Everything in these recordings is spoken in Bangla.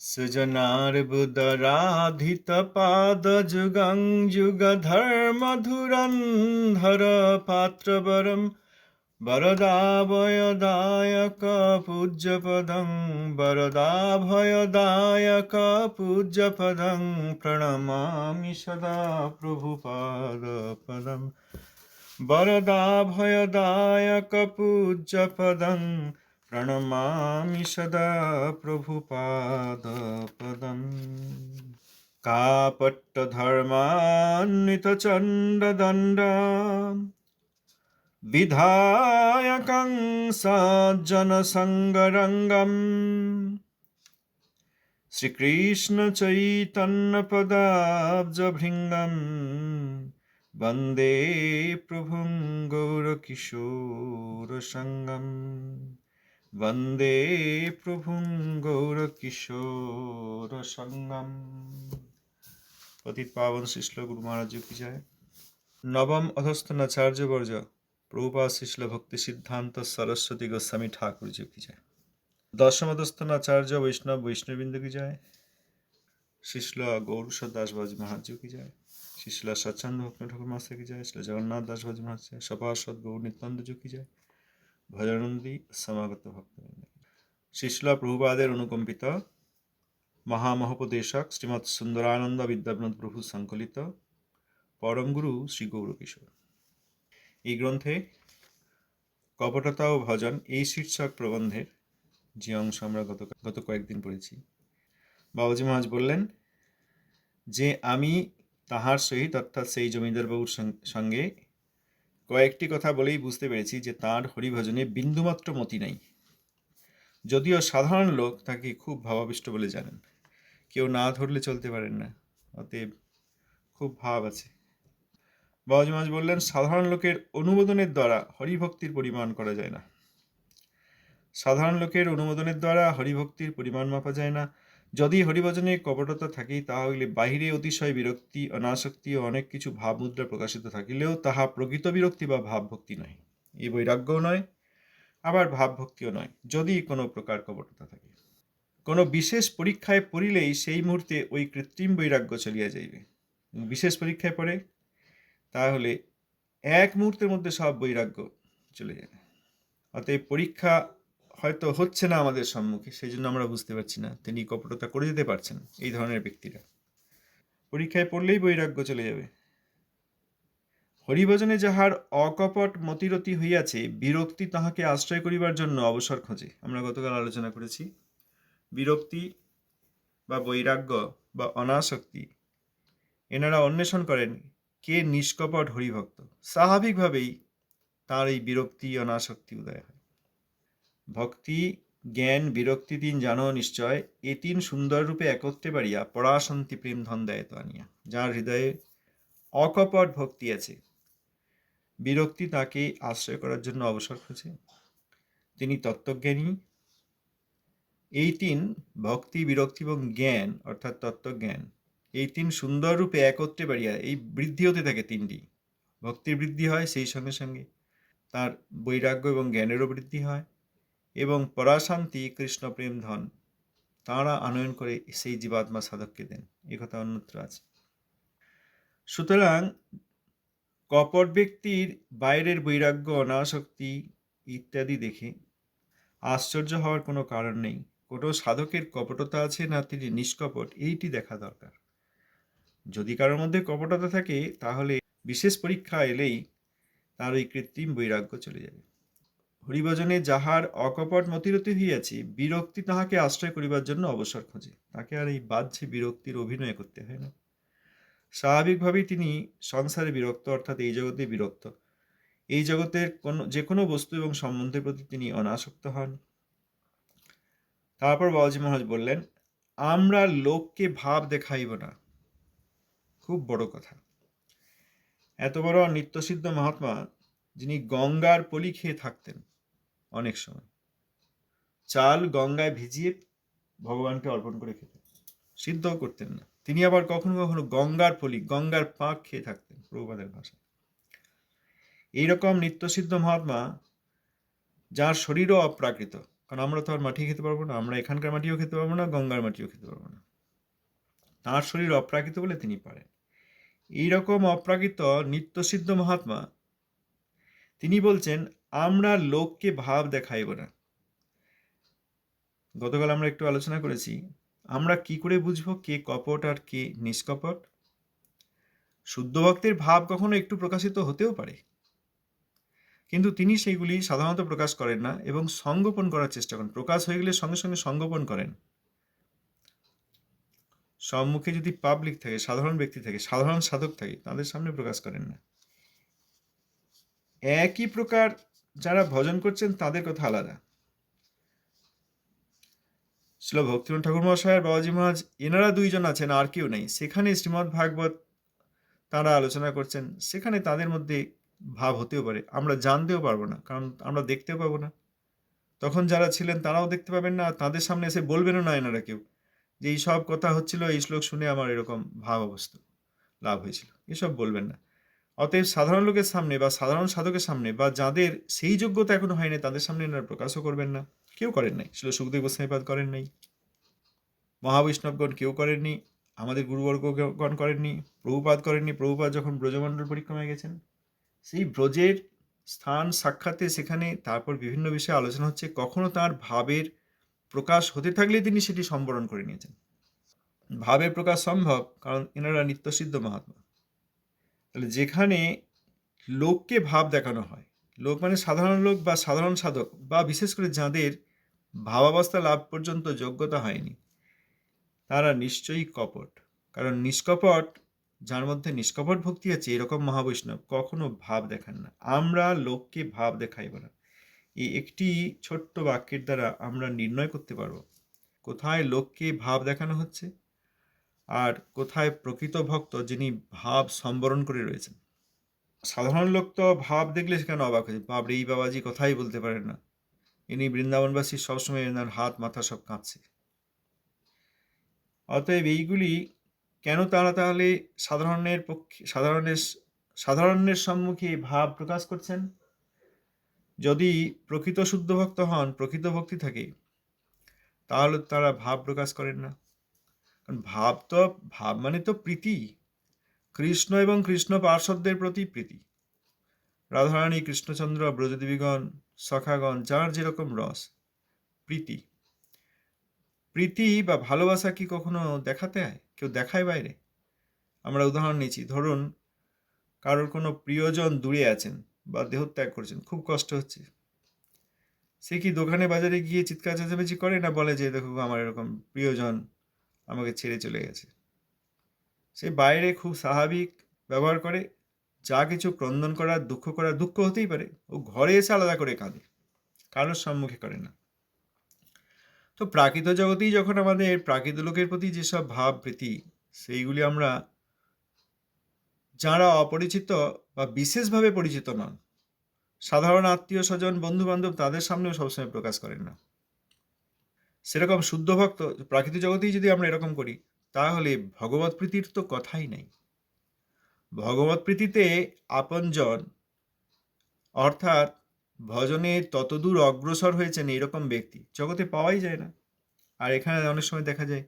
सुजनार्बुदराधितपादजुगं युगधर्मधुरन्धर पात्रवरं वरदाभयदायक पूज्यपदं वरदाभयदायक पूज्यपदं प्रणमामि सदा प्रभुपादपदं वरदाभयदायक पूज्यपदं प्रणमामि सदा प्रभुपादपदम् कापट्टधर्मान्वितचण्डदण्ड विधायकं सज्जनसङ्गरङ्गम् श्रीकृष्णचैतन्यपदाब्जभृङ्गम् वन्दे प्रभुं गौरकिशोरसङ्गम् वन्दे প্রভুং গৌরকিশোর সঙ্গম পতিত পাবন শিশল গুরু মহারাজ কি যায় নবম অধস্থন আচার্য বর্জ প্রভুপা শিশল ভক্তি সিদ্ধান্ত সরস্বতী গোস্বামী ঠাকুর জি কি যায় দশম অধস্থন আচার্য বৈষ্ণব বৈষ্ণববৃন্দ কি যায় শিশল গৌরসদ দাস বাজ মহারাজ কি যায় শিশলা সচ্ছন্দ ভক্ত ঠাকুর মাস্টার কি যায় শিল জগন্নাথ দাস বাজ মহারাজ সপার্ষদ গৌর নিত্যানন্দ জি কি যায় ভজনন্দী সমাগত ভক্তবৃন্দ। শিশলা প্রভুপাদের অনুকম্পিত মহামহোপদেশক শ্রীমৎ সুন্দরানন্দ বিদ্যাবনত প্রভু সংকলিত পরমগুরু শ্রী গৌরকিশোর। এই গ্রন্থে কপটতা ও ভজন এই শীর্ষক প্রবন্ধের যে অংশ আমরা গত গত কয়েকদিন পড়েছি। বাবাজি মহাজ বললেন, যে আমি তাহার সহিত অর্থাৎ সেই জমিদারবাবুর সঙ্গে কয়েকটি কথা বলেই বুঝতে পেরেছি যে তাঁর হরিভজনে বিন্দুমাত্র মতি নাই। যদিও সাধারণ লোক তাকে খুব ভাবাবিষ্ট বলে জানেন। কেউ না ধরলে চলতে পারেন না, অতএব খুব ভাব আছে। বাবাজি মাজ বললেন, সাধারণ লোকের অনুমোদনের দ্বারা হরিভক্তির পরিমাণ করা যায় না। সাধারণ লোকের অনুমোদনের দ্বারা হরিভক্তির পরিমাণ মাপা যায় না যদি হরিভজনে কপটতা থাকেই তাহা হইলে বাহিরে অতিশয় বিরক্তি, অনাসক্তি ও অনেক কিছু ভাবমুদ্রা প্রকাশিত থাকিলেও তাহা প্রকৃত বিরক্তি বা ভাবভক্তি নয় এই বৈরাগ্যও নয়, আবার ভাবভক্তিও নয়, যদি কোনো প্রকার কপটতা থাকে। কোনো বিশেষ পরীক্ষায় পড়িলেই সেই মুহূর্তে ওই কৃত্রিম বৈরাগ্য চলিয়া যাইবে। বিশেষ পরীক্ষায় পড়ে, তাহলে এক মুহূর্তের মধ্যে সব বৈরাগ্য চলে যাবে। অতএব পরীক্ষা হয়তো হচ্ছে না আমাদের সম্মুখে সেই জন্য আমরা বুঝতে পারছি না তিনি কপটতা করে যেতে পারছেন এই ধরনের ব্যক্তিরা। পরীক্ষায় পড়লেই বৈরাগ্য চলে যাবে। হরিভজনে যাহার অকপট মতিরতি হইয়াছে, বিরক্তি তাহাকে আশ্রয় করিবার জন্য অবসর খোঁজে। আমরা গতকাল আলোচনা করেছি, বিরক্তি বা বৈরাগ্য বা অনাসক্তি এনারা অন্বেষণ করেন কে নিষ্কপট হরিভক্ত। স্বাভাবিকভাবেই তার এই বিরক্তি, অনাসক্তি উদয় হয়। ভক্তি, জ্ঞান, বিরক্তি তিন জানো নিশ্চয়, এ তিন সুন্দর রূপে একত্রে বাড়িয়া পরাশান্তি প্রেম ধন দেয় তো আনিয়া, যার হৃদয়ে অকপট ভক্তি আছে। বিরক্তি তাকে আশ্রয় করার জন্য অবসর খোঁজে। তিনি তত্ত্বজ্ঞানী। এই তিন, ভক্তি, বিরক্তি এবং জ্ঞান, অর্থাৎ তত্ত্বজ্ঞান, এই তিন সুন্দর রূপে একত্রে বাড়িয়া, এই বৃদ্ধি হতে থাকে তিনটি। ভক্তির বৃদ্ধি হয় সেই সঙ্গে সঙ্গে, তার বৈরাগ্য এবং জ্ঞানেরও বৃদ্ধি হয়। এবং পরাশান্তি কৃষ্ণ প্রেম ধন, তাঁরা আনয়ন করে সেই জীবাত্মা সাধককে দেন। কথা অন্যত্র আছে। সুতরাং কপট ব্যক্তির বাইরের বৈরাগ্য, অনাসক্তি ইত্যাদি দেখে আশ্চর্য হওয়ার কোনো কারণ নেই। কোনো সাধকের কপটতা আছে না তিনি নিষ্কপট, এইটি দেখা দরকার। যদি কারোর মধ্যে কপটতা থাকে, তাহলে বিশেষ পরীক্ষা এলেই তার ওই কৃত্রিম বৈরাগ্য চলে যাবে। হরিভজনে যাহার অকপট মতিরতি হইয়াছে, বিরক্তি তাহাকে আশ্রয় করিবার জন্য অবসর খোঁজে। তাকে আর এই বাহ্যে বিরক্তির অভিনয় করতে হয় না। স্বাভাবিকভাবেই তিনি সংসারে বিরক্ত, অর্থাৎ এই জগতে বিরক্ত। এই জগতের কোনো, যে কোনো বস্তু এবং সম্বন্ধের প্রতি তিনি অনাসক্ত হন। তারপর বাবাজি মহারাজ বললেন, আমরা লোককে ভাব দেখাইব না। খুব বড় কথা। এত বড় নিত্যসিদ্ধ মহাত্মা, যিনি গঙ্গার পলি খেয়ে থাকতেন অনেক সময়। চাল গঙ্গায় ভিজিয়ে ভগবানকে অর্পণ করে খেতেন। সিদ্ধও করতেন না। তিনি আবার কখনো কখনো গঙ্গার পলি, গঙ্গার পাক খেয়ে থাকতেন প্রভুপাদের ভাষায়। এইরকম নিত্যসিদ্ধ মহাত্মা, যার শরীরও অপ্রাকৃত। কারণ আমরা তো আর মাটি খেতে পারব না, আমরা এখানকার মাটিও খেতে পারব না, গঙ্গার মাটিও খেতে পারব না। তাঁর শরীর অপ্রাকৃত বলে তিনি পারেন। এইরকম অপ্রাকৃত নিত্যসিদ্ধ মহাত্মা, তিনি বলছেন আমরা লোককে ভাব দেখাইব না। গতকাল আমরা একটু আলোচনা করেছি, আমরা কি করে বুঝব কে কপট আর কে নিষ্কপট? শুদ্ধ ভক্তের ভাব কখনো একটু প্রকাশিত হতেও পারে। কিন্তু তিনি সেইগুলি সাধারণত প্রকাশ করেন না এবং সংগোপন করার চেষ্টা করেন। প্রকাশ হয়ে গেলে সঙ্গে সঙ্গে সংগোপন করেন। সম্মুখে যদি পাবলিক থাকে, সাধারণ ব্যক্তি থাকে, সাধারণ সাধক থাকে, তাদের সামনে প্রকাশ করেন না। একই প্রকার যারা ভজন করছেন, তাদের কথা আলাদা। শিল ভক্তিমন ঠাকুর মহাশয় আর বাবাজি মহারাজ, এনারা দুইজন আছেন, আর কেউ নেই। সেখানে শ্রীমৎ ভাগবত তারা আলোচনা করছেন। সেখানে তাদের মধ্যে ভাব হতেও পারে। আমরা জানতেও পারব না, কারণ আমরা দেখতেও পাবো না। তখন যারা ছিলেন, তারাও দেখতে পাবেন না। তাদের সামনে এসে বলবেনও না এনারা কেউ, যে এই সব কথা হচ্ছিল, এই শ্লোক শুনে আমার এরকম ভাব অবস্থা লাভ হয়েছিল। এসব বলবেন না। অতএব সাধারণ লোকের সামনে বা সাধারণ সাধকের সামনে বা যাদের সেই যোগ্যতা এখনও হয়নি, তাদের সামনে এনারা প্রকাশও করবেন না। কেউ করেন নাই। ছিল সুখদেব গোস্বামীপাদ করেন নাই। মহাবৈষ্ণবগণ কেউ করেননি আমাদের গুরুবর্গগণ করেননি প্রভুপাত করেননি প্রভুপাত যখন ব্রজমণ্ডল পরিক্রমায় গেছেন, সেই ব্রজের স্থান সাক্ষাতে সেখানে তারপর বিভিন্ন বিষয়ে আলোচনা হচ্ছে। কখনো তার ভাবের প্রকাশ হতে থাকলে তিনি সেটি সম্বরণ করে নিয়েছেন। ভাবের প্রকাশ সম্ভব, কারণ এনারা নিত্যসিদ্ধ মহাত্মা। তাহলে যেখানে লোককে ভাব দেখানো হয়, লোক মানে সাধারণ লোক বা সাধারণ সাধক বা বিশেষ করে যাঁদের ভাবাবস্থা লাভ পর্যন্ত যোগ্যতা হয়নি, তারা নিশ্চয়ই কপট। কারণ নিষ্কপট, যার মধ্যে নিষ্কপট ভক্তি আছে, এরকম মহাবৈষ্ণব কখনো ভাব দেখান না। আমরা লোককে ভাব দেখাইব না। এই একটি ছোট্ট বাক্যের দ্বারা আমরা নির্ণয় করতে পারব, কোথায় লোককে ভাব দেখানো হচ্ছে? আর কোথায় প্রকৃত ভক্ত যিনি ভাব সম্বরণ করে রয়েছেন। সাধারণ লোক তো ভাব দেখলে সেখানে অবাক হয়েছে বাবরে এই বাবাজি কথাই বলতে পারেন না। ইনি বৃন্দাবনবাসী সবসময় এনার হাত মাথা সব কাঁপছে অতএব এইগুলি কেন তারা তাহলে সাধারণের পক্ষে সাধারণের সাধারণের সম্মুখে ভাব প্রকাশ করছেন? যদি প্রকৃত শুদ্ধ ভক্ত হন, প্রকৃত ভক্তি থাকে, তাহলে তারা ভাব প্রকাশ করেন না। ভাব তো, ভাব মানে তো প্রীতি। কৃষ্ণ এবং কৃষ্ণ পার্শ্বদের প্রতি প্রীতি। রাধারানী, কৃষ্ণচন্দ্র, ব্রজদেবীগণ, সখাগণ, যার যেরকম রস, প্রীতি। প্রীতি বা ভালোবাসা কি কখনো দেখাতে হয়? কেউ দেখায় বাইরে? আমরা উদাহরণ নিচ্ছি, ধরুন কারোর কোনো প্রিয়জন দূরে আছেন বা দেহত্যাগ করছেন, খুব কষ্ট হচ্ছে। সে কি দোকানে বাজারে গিয়ে চিৎকার চেঁচামেচি করে না বলে যে, দেখো আমার এরকম প্রিয়জন আমাকে ছেড়ে চলে গেছে। সে বাইরে খুব স্বাভাবিক ব্যবহার করে, যা কিছু ক্রন্দন করার দুঃখ করার দুঃখ হতেই পারে, ও ঘরে এসে আলাদা করে কাঁদে, কারোর সম্মুখে করে না। তো প্রাকৃত জগতেই যখন আমাদের প্রাকৃত লোকের প্রতি যেসব ভাব, প্রীতি, সেইগুলি আমরা যারা অপরিচিত বা বিশেষভাবে পরিচিত নন, সাধারণ আত্মীয় স্বজন বন্ধু বান্ধব তাদের সামনেও সবসময় প্রকাশ করেন না। সেরকম শুদ্ধ ভক্ত, প্রাকৃতিক জগতেই যদি আমরা এরকম করি, তাহলে ভগবত প্রীতির তো কথাই নেই। ভগবত প্রীতিতে আপনজন, অর্থাৎ ভজনে ততদূর অগ্রসর হয়েছেন এরকম ব্যক্তি, জগতে পাওয়াই যায় না। আর এখানে অনেক সময় দেখা যায়,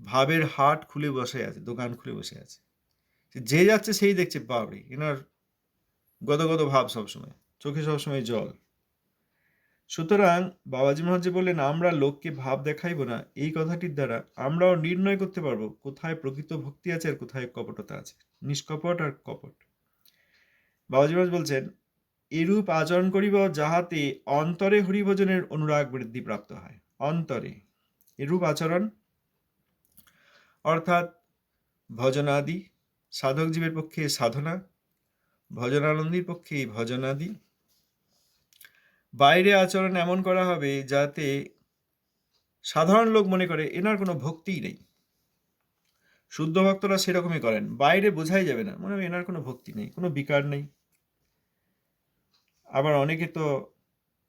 ভাবের হাট খুলে বসে আছে, দোকান খুলে বসে আছে। যে যাচ্ছে সেই দেখছে বাবরে এনার গদগদ ভাব সবসময়, চোখে সবসময় জল। সুতরাং বাবাজি মহারাজ বললেন, আমরা লোককে ভাব দেখাইব না, এই কথাটির দ্বারা আমরাও নির্ণয় করতে পারব কোথায় প্রকৃত ভক্তি আছে আর কোথায় কপটতা আছে। নিষ্কপট আর কপট। বাবাজি মহাজ বলছেন, এরূপ আচরণ করিব যাহাতে অন্তরে হরিভজনের অনুরাগ বৃদ্ধি প্রাপ্ত হয়। অন্তরে, এরূপ আচরণ। অর্থাৎ ভজনাদি, সাধক জীবের পক্ষে সাধনা, ভজনানন্দীর পক্ষে ভজনাদি বাইরে আচরণ এমন করা হবে যাতে সাধারণ লোক মনে করে এনার কোনো ভক্তিই নেই। শুদ্ধ ভক্তরা সেরকমই করেন। বাইরে বোঝাই যাবে না। মনে হয় এনার কোনো ভক্তি নেই, কোনো বিকার নেই। আবার অনেকে তো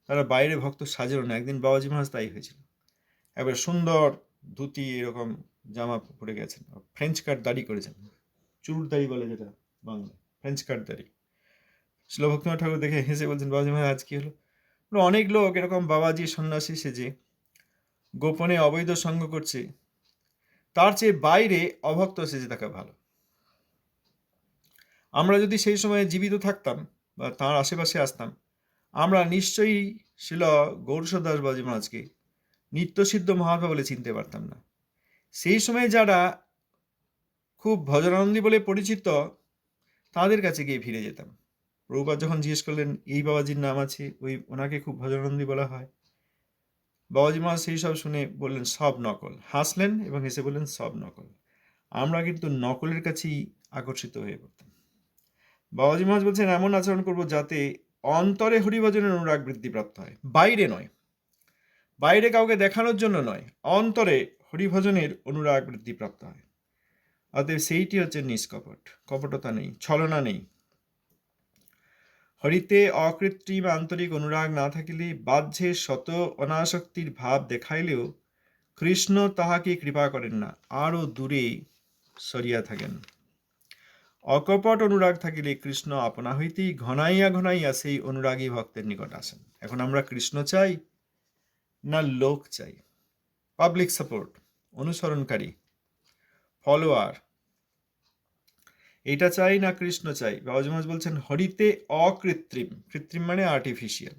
তারা বাইরে ভক্ত সাজেও না। একদিন বাবাজি মহাজ তাই হয়েছিল। একবার সুন্দর ধুতি এরকম জামা পরে গেছেন। ফ্রেঞ্চ কাট দাড়ি করেছেন। চুরুট দাড়ি বলে যেটা বাংলা ফ্রেঞ্চ কাট দাড়ি। শিলভক্তিনাথ ঠাকুর দেখে হেসে বলছেন, বাবাজি মহারাজ, আজ কি হলো? অনেক লোক এরকম বাবাজি, সন্ন্যাসী সেজে গোপনে অবৈধ সঙ্গ করছে। তার চেয়ে বাইরে অভক্ত সেজে থাকা ভালো। আমরা যদি সেই সময় জীবিত থাকতাম বা তার আশেপাশে আসতাম, আমরা নিশ্চয়ই শিল গৌরসদাস বাজি মহারাজকে নিত্যসিদ্ধ মহাত্মা বলে চিনতে পারতাম না। সেই সময় যারা খুব ভজনানন্দী বলে পরিচিত, তাদের কাছে গিয়ে ফিরে যেতাম। প্রভুপাত যখন জিজ্ঞেস করলেন, এই বাবাজির নাম আছে? ওই ওনাকে খুব ভজনন্দী বলা হয়। বাবাজি মহারাজ সেই সব শুনে বললেন, সব নকল। হাসলেন এবং হেসে বললেন, সব নকল। আমরা কিন্তু নকলের কাছেই আকর্ষিত হয়ে পড়তাম। বাবাজি মহারাজ বলছেন, এমন আচরণ করব যাতে অন্তরে হরিভজনের অনুরাগ বৃদ্ধিপ্রাপ্ত হয়। বাইরে নয়। বাইরে কাউকে দেখানোর জন্য নয়, অন্তরে হরিভজনের অনুরাগ বৃদ্ধিপ্রাপ্ত হয়। অতএব সেইটি হচ্ছে নিষ্কপট। কপটতা নেই, ছলনা নেই। হরিতে অকৃত্রিম আন্তরিক অনুরাগ না থাকিলে বাহ্যে শত অনাসক্তির ভাব দেখাইলেও কৃষ্ণ তাহাকে কৃপা করেন না, আরও দূরে সরিয়া থাকেন। অকপট অনুরাগ থাকিলে কৃষ্ণ আপনা হইতেই ঘনাইয়া ঘনাইয়া সেই অনুরাগী ভক্তের নিকট আসেন। এখন আমরা কৃষ্ণ চাই না লোক চাই? পাবলিক সাপোর্ট অনুসরণকারী ফলোয়ার এটা চাই না কৃষ্ণ চাই। বাবাজি মহারাজ বলছেন, হরিতে অকৃত্রিম। কৃত্রিম মানে আর্টিফিশিয়াল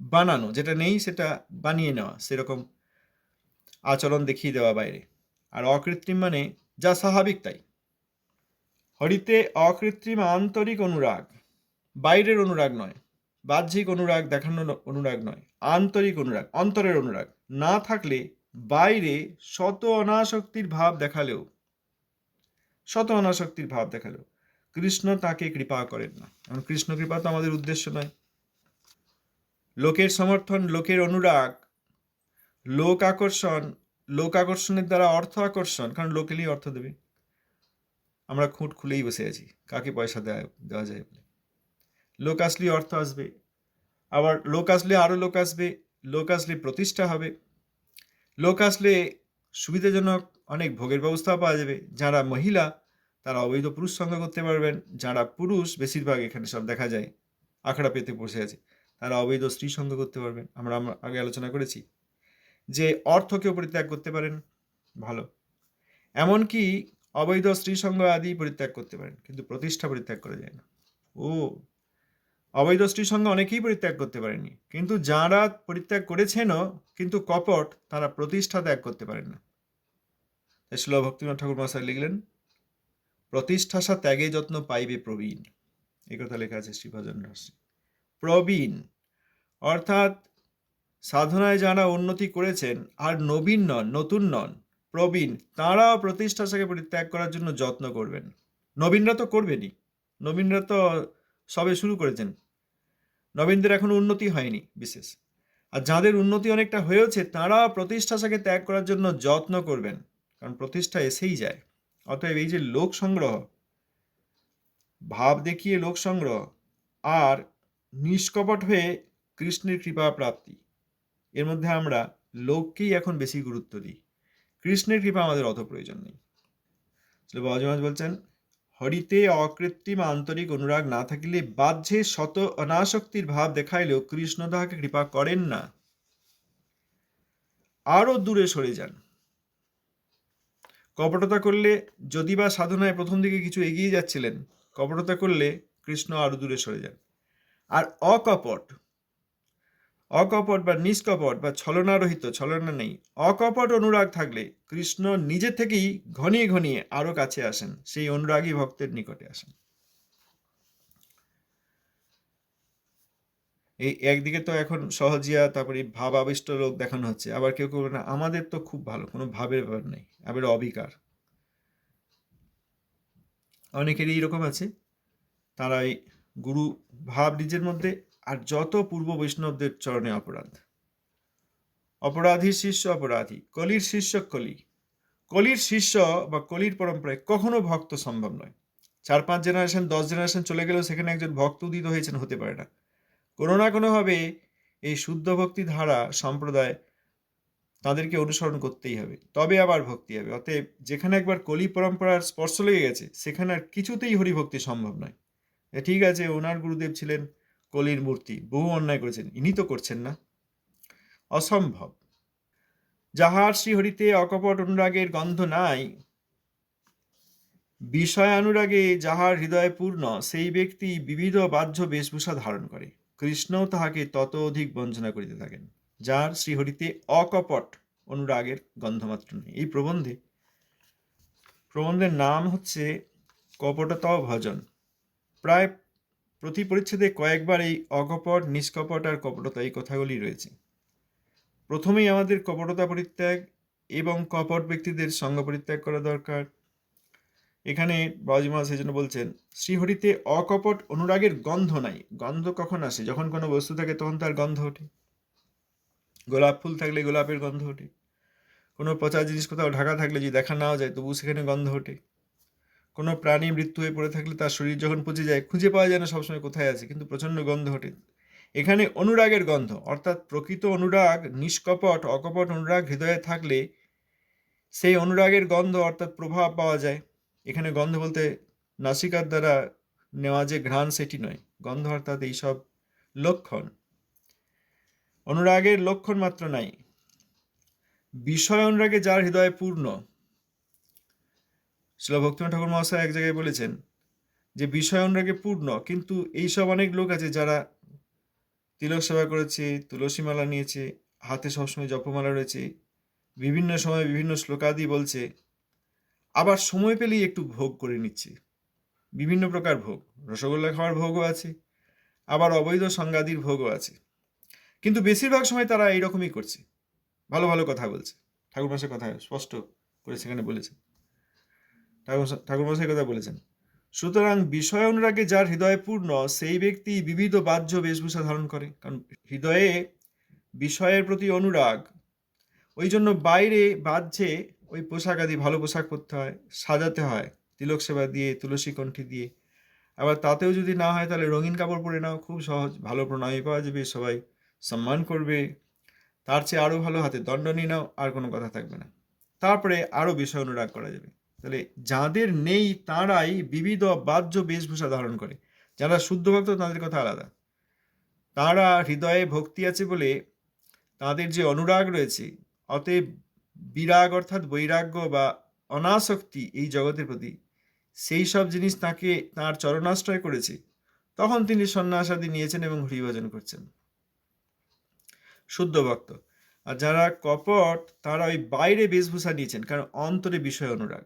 বানানো, যেটা নেই সেটা বানিয়ে নেওয়া, সেরকম আচরণ দেখিয়ে দেওয়া বাইরে। আর অকৃত্রিম মানে যা স্বাভাবিক তাই। হরিতে অকৃত্রিম আন্তরিক অনুরাগ, বাইরের অনুরাগ নয়, বাহ্যিক অনুরাগ, দেখানোর অনুরাগ নয়, আন্তরিক অনুরাগ, অন্তরের অনুরাগ। না থাকলে বাইরে শত অনাসক্তির ভাব দেখালেও শত অনাসক্তির ভাব দেখাল। কৃষ্ণ তাকে কৃপা করেন না। কারণ কৃষ্ণ কৃপা তো আমাদের উদ্দেশ্য নয়। লোকের সমর্থন, লোকের অনুরাগ, লোক আকর্ষণ, লোক আকর্ষণের দ্বারা অর্থ আকর্ষণ, কারণ লোকেরই অর্থ দেবে। আমরা খুঁট খুলেই বসে আছি, কাকে পয়সা দেওয়া দেওয়া যায় বলে। লোক আসলে অর্থ আসবে, আবার লোক আসলে আরও লোক আসবে, লোক আসলে প্রতিষ্ঠা হবে। লোক আসলে সুবিধাজনক অনেক ভোগের ব্যবস্থা পাওয়া যাবে। যারা মহিলা, তারা অবৈধ পুরুষ সঙ্গ করতে পারবেন। যারা পুরুষ, বেশিরভাগ এখানে সব দেখা যায়, আখড়া পেতে বসে আছে। তারা অবৈধ স্ত্রী সঙ্গ করতে পারবেন। আমরা আমরা আগে আলোচনা করেছি যে অর্থকেও পরিত্যাগ করতে পারেন, ভালো। এমনকি অবৈধ স্ত্রী সঙ্গ আদি পরিত্যাগ করতে পারেন, কিন্তু প্রতিষ্ঠা পরিত্যাগ করা যায় না। ও, অবৈধ স্ত্রী সঙ্গে অনেকেই পরিত্যাগ করতে পারেনি কিন্তু যারা পরিত্যাগ করেছেনও, কিন্তু কপট, তারা প্রতিষ্ঠা ত্যাগ করতে পারেন না। শিল ভক্তিনাথ ঠাকুর মশাই লিখলেন প্রতিষ্ঠাসা ত্যাগে যত্ন পাইবে প্রবীণ। এই কথা লেখা আছে শ্রীভজন রহস্যে প্রবীণ, অর্থাৎ সাধনায় যারা উন্নতি করেছেন আর নবীন নন, নতুন নন, প্রবীণ, তাঁরাও প্রতিষ্ঠাসাকে পরিত্যাগ করার জন্য যত্ন করবেন। নবীনরা তো করবেনই। নবীনরা তো সবে শুরু করেছেন। নবীনদের এখন উন্নতি হয়নি বিশেষ। আর যাদের উন্নতি অনেকটা হয়েছে তাঁরা প্রতিষ্ঠাসাকে ত্যাগ করার জন্য যত্ন করবেন। কারণ প্রতিষ্ঠা এসেই যায়। অতএব এই যে লোক সংগ্রহ, ভাব দেখিয়ে লোক সংগ্রহ, আর নিষ্কপট হয়ে কৃষ্ণের কৃপা প্রাপ্তি, এর মধ্যে আমরা লোককেই এখন বেশি গুরুত্ব দিই। কৃষ্ণের কৃপা আমাদের অত প্রয়োজন নেই। বাবাজ বলছেন, হরিতে অকৃত্রিম আন্তরিক অনুরাগ না থাকিলে বাহ্যে শত অনাসক্তির ভাব দেখাইলেও কৃষ্ণ তাহাকে কৃপা করেন না। আরও দূরে সরে যান। কপটতা করলে যদি বা সাধনায় প্রথম দিকে কিছু এগিয়ে যাচ্ছিলেন, কপটতা করলে কৃষ্ণ আরও দূরে সরে যান। আর অকপট অকপট বা নিষ্কপট বা ছলনারহিত, ছলনা নেই। অকপট অনুরাগ থাকলে কৃষ্ণ নিজে থেকেই ঘনিয়ে ঘনিয়ে আরও কাছে আসেন, সেই অনুরাগী ভক্তের নিকটে আসেন। এই একদিকে তো এখন সহজিয়া, তারপরে ভাব আবিষ্ট লোক দেখানো হচ্ছে। আবার কেউ কেউ না, আমাদের তো খুব ভালো, কোনো ভাবের ব্যাপার নেই, আবার অবিকার। অনেকেরই এইরকম আছে। তারা এই গুরু ভাব নিজের মধ্যে আর যত পূর্ব বৈষ্ণবদের চরণে অপরাধ। অপরাধীর শিষ্য অপরাধী, কলির শিষ্য কলি। কলির শিষ্য বা কলির পরম্পরায় কখনো ভক্ত সম্ভব নয়। চার পাঁচ জেনারেশন দশ জেনারেশন চলে গেলেও সেখানে একজন ভক্ত উদিত হয়েছেন, হতে পারে না। কোনো না কোনোভাবে এই শুদ্ধ ভক্তি ধারা সম্প্রদায় তাদেরকে অনুসরণ করতেই হবে। তবে আবার ভক্তি হবে। অতএব যেখানে একবার কলি পরম্পরার স্পর্শ লেগে গেছে, সেখানে আর কিছুতেই হরিভক্তি সম্ভব নয়। ঠিক আছে, ওনার গুরুদেব ছিলেন কলির মূর্তি, বহু অন্যায় করেছেন, ইনি তো করছেন না। অসম্ভব। যাহার শ্রীহরিতে অকপট অনুরাগের গন্ধ নাই, বিষয়ানুরাগে যাহার হৃদয় পূর্ণ, সেই ব্যক্তি বিবিধ বাহ্য বেশভূষা ধারণ করে। কৃষ্ণও তাহাকে তত অধিক বঞ্চনা করিতে থাকেন, যার শ্রীহরিতে অকপট অনুরাগের গন্ধমাত্র নেই। এই প্রবন্ধে, প্রবন্ধের নাম হচ্ছে কপটতাও ভজন। প্রায় প্রতি পরিচ্ছেদে কয়েকবার এই অকপট, নিষ্কপট আর কপটতা এই কথাগুলি রয়েছে। প্রথমেই আমাদের কপটতা পরিত্যাগ এবং কপট ব্যক্তিদের সঙ্গ পরিত্যাগ করা দরকার। এখানে বাবাজি মহারাজ সেই জন্য বলছেন, শ্রীহরিতে অকপট অনুরাগের গন্ধ নাই। গন্ধ কখন আসে? যখন কোনো বস্তু থাকে, তখন তার গন্ধ ওঠে। গোলাপ ফুল থাকলে গোলাপের গন্ধ ওঠে। কোনো পচা জিনিস কোথাও ঢাকা থাকলে যদি দেখা নাও যায় তবু সেখানে গন্ধ ওঠে। কোনো প্রাণী মৃত্যু হয়ে পড়ে থাকলে তার শরীর যখন পচে যায়, খুঁজে পাওয়া যায় না সবসময় কোথায় আছে, কিন্তু প্রচণ্ড গন্ধ ওঠে। এখানে অনুরাগের গন্ধ, অর্থাৎ প্রকৃত অনুরাগ, নিষ্কপট, অকপট অনুরাগ হৃদয়ে থাকলে সেই অনুরাগের গন্ধ, অর্থাৎ প্রভাব পাওয়া যায়। এখানে গন্ধ বলতে নাসিকার দ্বারা নেওয়া যে ঘ্রাণ সেটি নয়। গন্ধ অর্থাৎ এইসব লক্ষণ। অনুরাগের লক্ষণ মাত্র নাই। বিষয় অনুরাগে যার হৃদয় পূর্ণ। শিল ভক্তিনাথ ঠাকুর মহাশয় এক জায়গায় বলেছেন যে, বিষয় অনুরাগে পূর্ণ, কিন্তু এইসব অনেক লোক আছে যারা তিলক সেবা করেছে, তুলসী মালা নিয়েছে, হাতে সবসময় জপমালা রয়েছে, বিভিন্ন সময় বিভিন্ন শ্লোকাদি বলছে। আবার সময় পেলেই একটু ভোগ করে নিচ্ছি। বিভিন্ন প্রকার ভোগ, রসগোল্লা খাওয়ার ভোগও আছে, আবার অবৈধ সংগাদির ভোগও আছে। কিন্তু বেশিরভাগ সময় তারা এইরকমই করছে। ভালো ভালো কথা বলছে। ঠাকুর মশাই কথা স্পষ্ট করে সেখানে বলেছেন ঠাকুর ঠাকুর মশাই কথা বলেছেন। সুতরাং বিষয় অনুরাগে যার হৃদয় পূর্ণ, সেই ব্যক্তি বিবিধ বাহ্য বেশভূষা ধারণ করে। কারণ হৃদয়ে বিষয়ের প্রতি অনুরাগ, ওই জন্য বাইরে বাহ্যে ওই পোশাক আদি ভালো পোশাক পরতে হয়, সাজাতে হয়, তিলক সেবা দিয়ে, তুলসী কণ্ঠী দিয়ে। আবার তাতেও যদি না হয় তাহলে রঙিন কাপড় পরে নাও, খুব সহজ। ভালো প্রণামী পাওয়া যাবে, সবাই সম্মান করবে। তার চেয়ে আরও ভালো হাতে দণ্ড নিয়ে নাও, আর কোনো কথা থাকবে না। তারপরে আরও বিষয় অনুরাগ করা যাবে। তাহলে যাদের নেই তারাই বিবিধ বাহ্য বেশভূষা ধারণ করে। যারা শুদ্ধ ভক্ত, তাদের কথা আলাদা। তারা হৃদয়ে ভক্তি আছে বলে তাদের যে অনুরাগ রয়েছে, অতএব বিরাগ অর্থাৎ বৈরাগ্য বা অনাসক্তি এই জগতের প্রতি, সেই সব জিনিস তাকে তার চরণাশ্রয় করেছে। তখন তিনি সন্ন্যাসাদি নিয়েছেন এবং হরিভজন করছেন। শুদ্ধ ভক্ত। আর যারা কপট, তারা ওই বাইরে বেশভূষা নিয়েছেন, কারণ অন্তরে বিষয় অনুরাগ।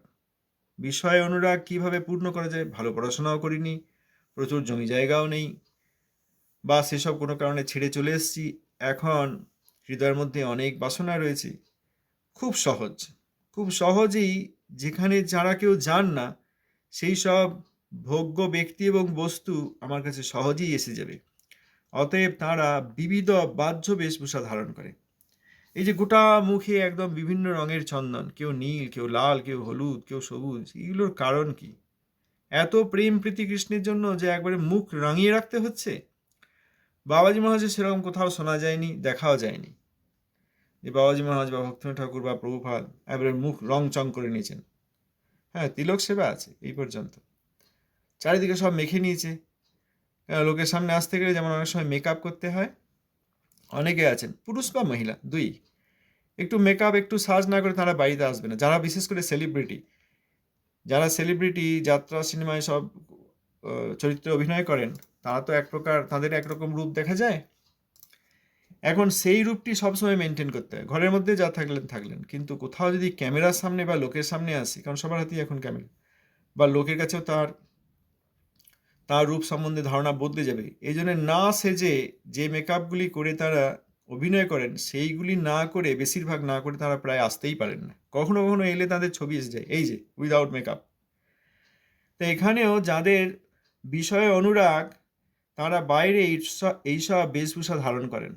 বিষয় অনুরাগ কীভাবে পূর্ণ করা যায় ভালো পড়াশোনাও করিনি, প্রচুর জমি জায়গাও নেই, বা সেসব কোনো কারণে ছেড়ে চলে এসেছি। এখন হৃদয়ের মধ্যে অনেক বাসনা রয়েছে। খুব সহজ। খুব সহজেই যেখানে যারা কেউ যান না, সেই সব ভোগ্য ব্যক্তি এবং বস্তু আমার কাছে সহজেই এসে যাবে। অতএব তারা বিবিধ বাহ্য বেশভূষা ধারণ করে। এই যে গোটা মুখে একদম বিভিন্ন রঙের চন্দন, কেউ নীল, কেউ লাল, কেউ হলুদ, কেউ সবুজ, এগুলোর কারণ কি? এত প্রেম প্রীতি কৃষ্ণের জন্য যে একবারে মুখ রাঙিয়ে রাখতে হচ্ছে? বাবাজি মহারাজের সেরকম কোথাও শোনা যায়নি, দেখাও যায়নি। যে বাবাজি মহারাজ বা ভক্তনাথ ঠাকুর বা প্রভুপাল একবারে মুখ রং চং করে নিয়েছেন। হ্যাঁ তিলক সেবা আছে এই পর্যন্ত। চারিদিকে সব মেখে নিয়েছে। লোকের সামনে আসতে গেলে যেমন অনেক সময় মেকআপ করতে হয়। অনেকে আছেন, পুরুষ বা মহিলা, দুই। একটু মেকআপ একটু সাজ না করে তারা বাড়িতে আসবে না। যারা বিশেষ করে সেলিব্রিটি যারা সেলিব্রিটি যাত্রা, সিনেমায় সব চরিত্রে অভিনয় করেন, তারা তো এক প্রকার, তাদের একরকম রূপ দেখা যায়। এখন সেই রূপটি সবসময় মেনটেন করতে হয়। ঘরের মধ্যে যা থাকলেন থাকলেন। কিন্তু কোথাও যদি ক্যামেরার সামনে বা লোকের সামনে আসি, কারণ সবার হাতেই এখন ক্যামেরা, বা লোকের কাছেও তার তার রূপ সম্বন্ধে ধারণা বদলে যাবে। এই জন্য না সেজে যে মেকআপগুলি করে তারা অভিনয় করেন, সেইগুলি না করে, বেশিরভাগ না করে তারা প্রায় আসতেই পারেন না। কখনো কখনো এলে তাদের ছবি এসে যায়। এই যে উইদাউট মেকআপ তো এখানেও যাদের বিষয়ে অনুরাগ, তারা বাইরে এইসব বেশভূষা ধারণ করেন।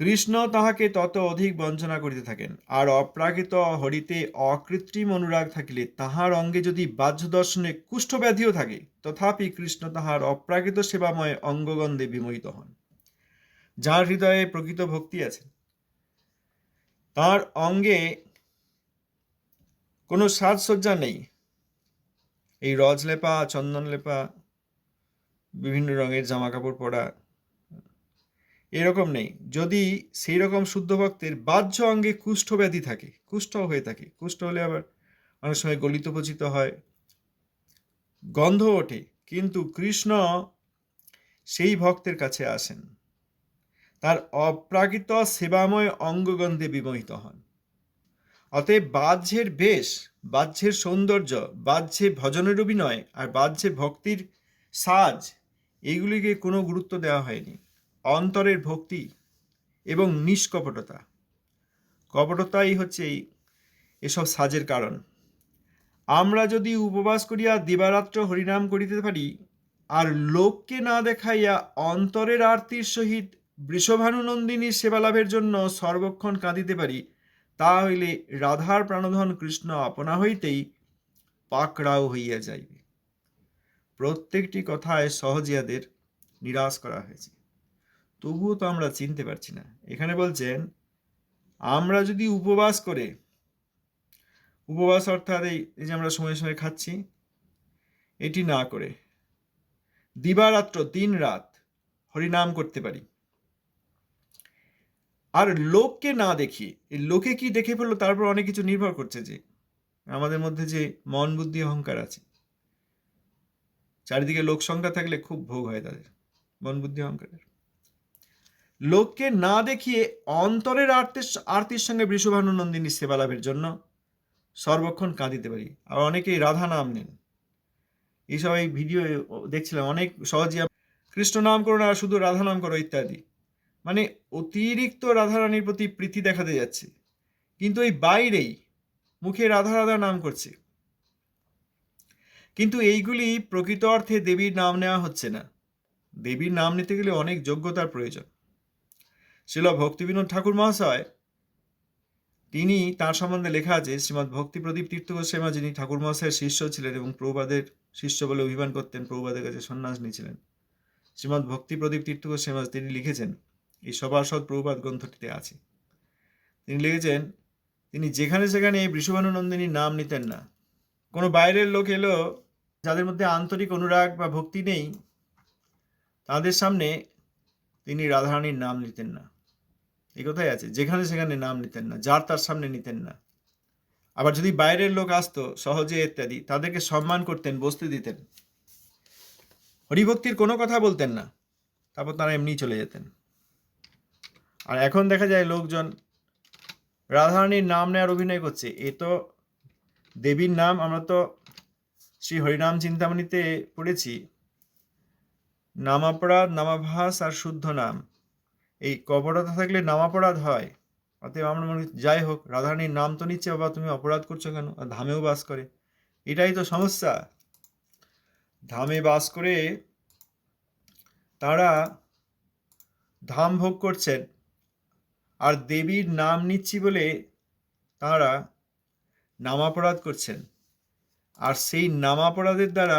কৃষ্ণ তাহাকে তত অধিক বঞ্চনা করিতে থাকেন, আর অপ্রাকৃত হরিতে অকৃত্রিম অনুরাগ থাকিলে তাহার অঙ্গে যদি বাহ্য দর্শনে কুষ্ঠব্যাধিও থাকে, তথাপি কৃষ্ণ তাহার অপ্রাকৃত সেবাময় অঙ্গগন্ধে বিমোহিত হন। যার হৃদয়ে প্রকৃত ভক্তি আছে, তার অঙ্গে কোনো সাজসজ্জা নেই। এই রজ লেপা চন্দন লেপা বিভিন্ন রঙের জামা কাপড় পরা এরকম নেই। যদি সেই রকম শুদ্ধ ভক্তের বাহ্য অঙ্গে কুষ্ঠ ব্যাধি থাকে কুষ্ঠ হয়ে থাকে, কুষ্ঠ হলে আবার অনেক সময় গলিত পচিত হয় গন্ধ ওঠে, কিন্তু কৃষ্ণ সেই ভক্তের কাছে আসেন। তার অপ্রাকৃত সেবাময় অঙ্গগন্ধে বিমোহিত হন। অতএব বাহ্যের বেশ, বাহ্যের সৌন্দর্য, বাহ্যে ভজনের অভিনয় আর বাহ্যে ভক্তির সাজ, এইগুলিকে কোনো গুরুত্ব দেওয়া হয়নি। অন্তরের ভক্তি এবং নিষ্কপটতা। কপটতাই হচ্ছে এই এসব সাজের কারণ। আমরা যদি উপবাস করিয়া দিবারাত্র হরিনাম করিতে পারি, আর লোককে না দেখাইয়া অন্তরের আরতির সহিত বৃষভানুনন্দিনীর সেবা লাভের জন্য সর্বক্ষণ কাঁদিতে পারি তা হইলে রাধার প্রাণধন কৃষ্ণ আপনা হইতেই পাকড়াও হইয়া যাইবে। প্রত্যেকটি কথায় সহজিয়াদের নিরাশ করা হয়েছে। তবুও তো আমরা চিনতে পারছি না। এখানে বলছেন, আমরা যদি উপবাস করে, উপবাস অর্থাৎ এই যে আমরা সময় সময় খাচ্ছি, এটি না করে দিবারাত্র দিন রাত হরিনাম করতে পারি। আর লোককে না দেখিয়ে এই লোকে কি দেখে ফেলল তারপর অনেক কিছু নির্ভর করছে যে, আমাদের মধ্যে যে মন বুদ্ধি অহংকার আছে। চারিদিকে লোক সংখ্যা থাকলে খুব ভোগ হয় তাদের, মন বুদ্ধি অহংকারের। লোককে না দেখিয়ে অন্তরের আর্তের আরতির সঙ্গে বৃষভানুনন্দিনীর সেবা লাভের জন্য সর্বক্ষণ কাঁদিতে পারি। আর অনেকেই রাধা নাম নেন। এইসব এই ভিডিও দেখছিলাম, অনেক সহজে কৃষ্ণ নাম করো না, শুধু রাধা নাম করো ইত্যাদি। মানে অতিরিক্ত রাধারানীর প্রতি প্রীতি দেখাতে যাচ্ছে। কিন্তু এই বাইরেই মুখে রাধা রাধা নাম করছে। কিন্তু এইগুলি প্রকৃত অর্থে দেবীর নাম নেওয়া হচ্ছে না। দেবীর নাম নিতে গেলে অনেক যোগ্যতার প্রয়োজন। শিল ভক্তিবিনোদ ঠাকুর মহাশয়, তিনি তার সম্বন্ধে লেখা আছে শ্রীমৎ ভক্তি প্রদীপ তীর্থ গোস্বামী যিনি ঠাকুর মহাশয়ের শিষ্য ছিলেন এবং প্রভুপাদের শিষ্য বলে অভিমান করতেন, প্রভুপাদের কাছে সন্ন্যাস নিয়েছিলেন। শ্রীমৎ ভক্তি প্রদীপ তীর্থ গোস্বামী তিনি লিখেছেন, এই সভাসদ প্রভুপাত গ্রন্থটিতে আছে। তিনি লিখেছেন, তিনি যেখানে সেখানে এই বৃষভানুনন্দিনীর নাম নিতেন না। কোনো বাইরের লোক এলো, যাদের মধ্যে আন্তরিক অনুরাগ বা ভক্তি নেই, তাদের সামনে তিনি রাধারানীর নাম নিতেন না। এই কথাই আছে, যেখানে সেখানে নাম নিতেন না, যার তার সামনে নিতেন না। আবার যদি বাইরের লোক আসতো, সহজে ইত্যাদি, তাদেরকে সম্মান করতেন, বসতে দিতেন। হরিভক্তির কোনো কথা বলতেন না, তারপর তারা এমনি চলে যেতেন। আর এখন দেখা যায় লোকজন রাধারানীর নাম নেওয়ার অভিনয় করছে। এ তো দেবীর নাম, আমরা তো শ্রী হরিনাম চিন্তামণিতে পড়েছি। নামাপরাধ, নামাভাস আর শুদ্ধ নাম। এই কপটতা থাকলে নামাপরাধ হয়। অতএব আমরা মনে যাই হোক, রাধারানীর নাম তো নিচ্ছে, বাবা, তুমি অপরাধ করছ কেন? আর ধামেও বাস করে। এটাই তো সমস্যা। ধামে বাস করে তারা ধাম ভোগ করছেন। আর দেবীর নাম নিচ্ছি বলে তারা নামাপরাধ করছেন। আর সেই নামাপরাধের দ্বারা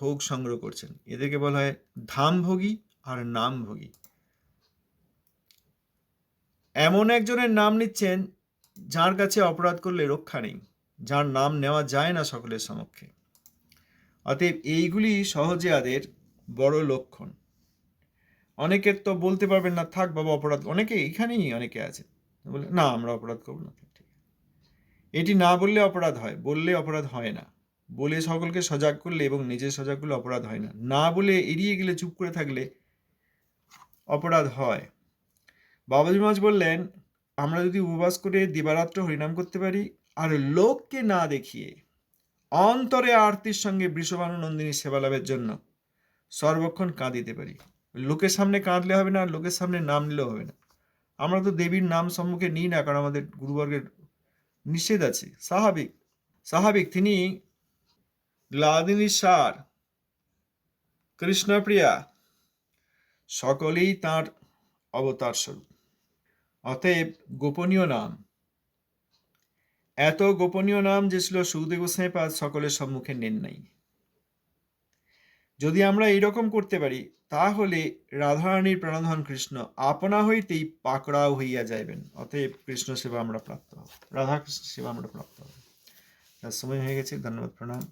ভোগ সংগ্রহ করছেন। এদেরকে বলা হয় ধামভোগী আর নামভোগী এমন একজনের নাম নিচ্ছেন যার কাছে অপরাধ করলে রক্ষা নেই, যার নাম নেওয়া যায় না সকলের সমক্ষে। অতএব এইগুলি সহজিয়াদের বড় লক্ষণ। অনেকের তো বলতে পারবেন না, থাক বাবা, অপরাধ অনেকে এখানেই অনেকে আছে বলে, না, আমরা অপরাধ করব না। ঠিক এটি না বললে অপরাধ হয়, বললে অপরাধ হয় না। বলে সকলকে সজাগ করলে এবং নিজে সজাগ করলে অপরাধ হয় না। না বলে এড়িয়ে গেলে চুপ করে থাকলে অপরাধ হয়। বাবাজি মহারাজ বললেন, আমরা যদি উপবাস করে দিবারাত্র হরিনাম করতে পারি, আর লোককে না দেখিয়ে অন্তরে আরতির সঙ্গে বৃষভানুনন্দিনীর সেবা লাভের জন্য সর্বক্ষণ কাঁদিতে পারি। লোকের সামনে কাঁদলে হবে না লোকের সামনে নাম নিলেও হবে না। আমরা তো দেবীর নাম সম্মুখে নিই না, কারণ আমাদের গুরুবর্গের নিষেধ আছে। স্বাভাবিক স্বাভাবিক, তিনি গ্লাদিনী সার, কৃষ্ণপ্রিয়া, সকলেই তার অবতার স্বরূপ অতএব গোপনীয় নাম। এত গোপনীয় নাম যে ছিল সুদেব গোসাইপাদ সকলের সম্মুখে নেন নাই। যদি আমরা এইরকম করতে পারি, তাহলে রাধারানীর প্রাণধন কৃষ্ণ আপনা হইতেই পাকড়াও হইয়া যাইবেন। অতএব কৃষ্ণ সেবা আমরা প্রাপ্ত হব। রাধা কৃষ্ণ সেবা আমরা প্রাপ্ত হব। তার সময় হয়ে গেছে, ধন্যবাদ, প্রণাম।